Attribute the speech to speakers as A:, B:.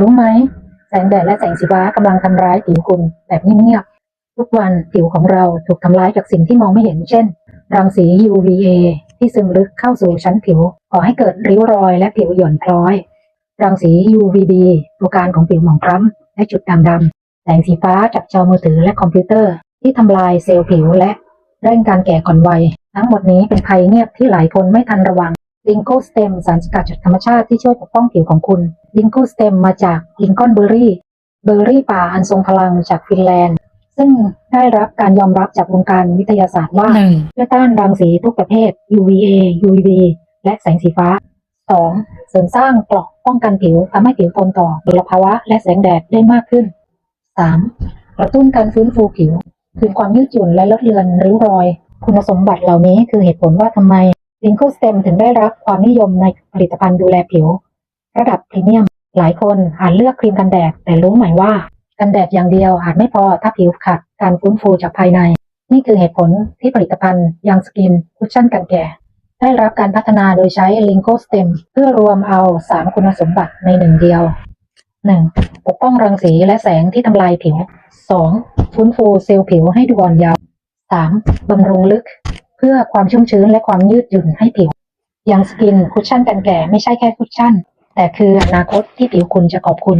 A: รู้ไหม แสงแดดและแสงสีฟ้ากำลังทำร้ายผิวคุณแบบเงียบๆทุกวันผิวของเราถูกทำร้ายจากสิ่งที่มองไม่เห็น เช่น รังสี UVA ที่ซึมลึกเข้าสู่ชั้นผิวก่อให้เกิดริ้วรอยและผิวหย่อนคล้อย รังสี UVB ตัวการของผิวหมองคล้ำและจุดด่างดำแสงสีฟ้าจากจอมือถือและคอมพิวเตอร์ ที่ทำลายเซลล์ผิวและเร่งการแก่ก่อนวัย ทั้งหมดนี้เป็นภัยเงียบที่หลายคนไม่ทันระวัง ลิงโกสเต็มสารสกัดจากธรรมชาติที่ช่วยปกป้องผิวของคุณลิงโกสเต็มมาจากลิงกอนเบอร์รี่เบอร์รี่ป่าอันทรงพลังจากฟินแลนด์ ซึ่งได้รับการยอมรับจากวงการวิทยาศาสตร์ว่า
B: หนึ่ง
A: ช่วยต้านรังสีทุกประเภท UVA UVB และแสงสีฟ้า 2. เสริมสร้างเกราะป้องกันผิวทำให้ผิวทนต่อมลภาวะและแสงแดดได้มากขึ้น 3. กระตุ้นการฟื้นฟูผิว คืนความยืดหยุ่นและลดเลือนริ้วรอย คุณสมบัติเหล่านี้คือเหตุผลว่าทำไม l i n k o Stem ถึงได้รับความนิยมในผลิตภัณฑ์ดูแลผิว ระดับพรีเมียม หลายคนอาจเลือกครีมกันแดด แต่รู้ไหมว่ากันแดดอย่างเดียวอาจไม่พอถ้าผิวขาดการฟื้นฟูจากภายใน นี่คือเหตุผลที่ผลิตภัณฑ์ยังสกินคุชชั่นกันแก่ได้รับการพัฒนาโดยใช้ l i n k o Stem เพื่อรวมเอา 3 คุณสมบัติในหนึ่งเดียว 1. ปกป้องรังสีและแสงที่ทำลายผิว 2. ฟื้นฟูเซลล์ผิวให้ดูอ่อนเยาว์ 3. บำรุงลึก เพื่อความชุ่มชื้นและความยืดหยุ่นให้ผิว ยังสกินคุชชั่นกันแก่ไม่ใช่แค่คุชชั่น แต่คืออนาคตที่ผิวคุณจะขอบคุณ